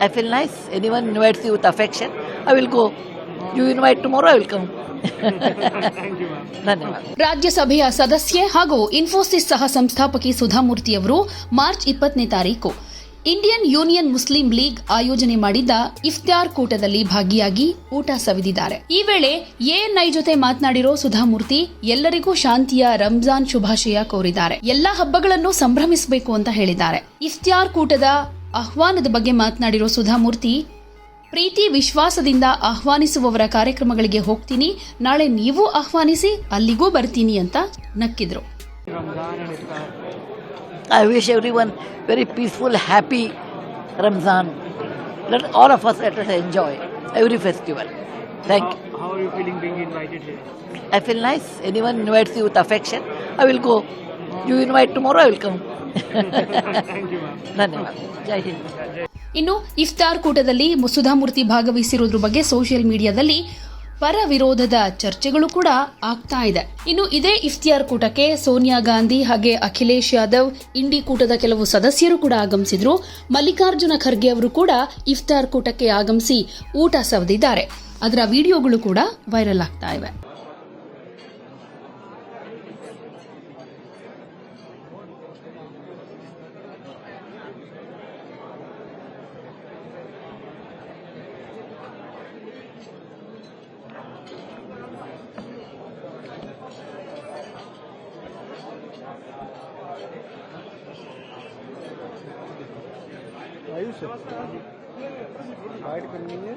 I feel nice. Anyone invites you with affection, I will go. You invite tomorrow, I will come. ಧನ್ಯವಾದ ರಾಜ್ಯಸಭೆಯ ಸದಸ್ಯೆ ಹಾಗೂ ಇನ್ಫೋಸಿಸ್ ಸಹ ಸಂಸ್ಥಾಪಕಿ ಸುಧಾಮೂರ್ತಿಯವರು ಮಾರ್ಚ್ ಇಪ್ಪತ್ತನೇ ತಾರೀಕು ಇಂಡಿಯನ್ ಯೂನಿಯನ್ ಮುಸ್ಲಿಂ ಲೀಗ್ ಆಯೋಜನೆ ಮಾಡಿದ್ದ ಇಫ್ತಾರ್ ಕೂಟದಲ್ಲಿ ಭಾಗಿಯಾಗಿ ಊಟ ಸವಿದಿದ್ದಾರೆ ಈ ವೇಳೆ ಎಎನ್ಐ ಜೊತೆ ಮಾತನಾಡಿರೋ ಸುಧಾಮೂರ್ತಿ ಎಲ್ಲರಿಗೂ ಶಾಂತಿಯ ರಂಜಾನ್ ಶುಭಾಶಯ ಕೋರಿದ್ದಾರೆ ಎಲ್ಲಾ ಹಬ್ಬಗಳನ್ನು ಸಂಭ್ರಮಿಸಬೇಕು ಅಂತ ಹೇಳಿದ್ದಾರೆ ಇಫ್ತಾರ್ ಕೂಟದ ಆಹ್ವಾನದ ಬಗ್ಗೆ ಮಾತನಾಡಿರೋ ಸುಧಾಮೂರ್ತಿ ಪ್ರೀತಿ ವಿಶ್ವಾಸದಿಂದ ಆಹ್ವಾನಿಸುವವರ ಕಾರ್ಯಕ್ರಮಗಳಿಗೆ ಹೋಗ್ತೀನಿ ನಾಳೆ ನೀವು ಆಹ್ವಾನಿಸಿ ಅಲ್ಲಿಗೂ ಬರ್ತೀನಿ ಅಂತ ನಕ್ಕಿದ್ರು I wish everyone very peaceful happy Ramzan all of us let us enjoy every festival. Thank you. How are you feeling being invited here? I feel nice. Anyone invites you with affection, I will go. You invite tomorrow, I will come. ಇನ್ನು ಇಫ್ತಾರ್ ಕೂಟದಲ್ಲಿ ಮುಸುಧಾಮೂರ್ತಿ ಭಾಗವಹಿಸಿರೋದ್ರ ಬಗ್ಗೆ social ಮೀಡಿಯಾದಲ್ಲಿ ಪರ ವಿರೋಧದ ಚರ್ಚೆಗಳು ಕೂಡ ಆಗ್ತಾ ಇದೆ. ಇನ್ನು ಇದೇ ಇಫ್ತಿಯಾರ್ ಕೂಟಕ್ಕೆ ಸೋನಿಯಾ ಗಾಂಧಿ ಹಾಗೆ ಅಖಿಲೇಶ್ ಯಾದವ್, ಇಂಡಿ ಕೂಟದ ಕೆಲವು ಸದಸ್ಯರು ಕೂಡ ಆಗಮಿಸಿದ್ರು. ಮಲ್ಲಿಕಾರ್ಜುನ ಖರ್ಗೆ ಅವರು ಕೂಡ ಇಫ್ತಾರ್ ಕೂಟಕ್ಕೆ ಆಗಮಿಸಿ ಊಟ ಸವದಿದ್ದಾರೆ. ಅದರ ವಿಡಿಯೋಗಳು ಕೂಡ ವೈರಲ್ ಆಗ್ತಾ ಇವೆ. आयुष हाइट करनी है।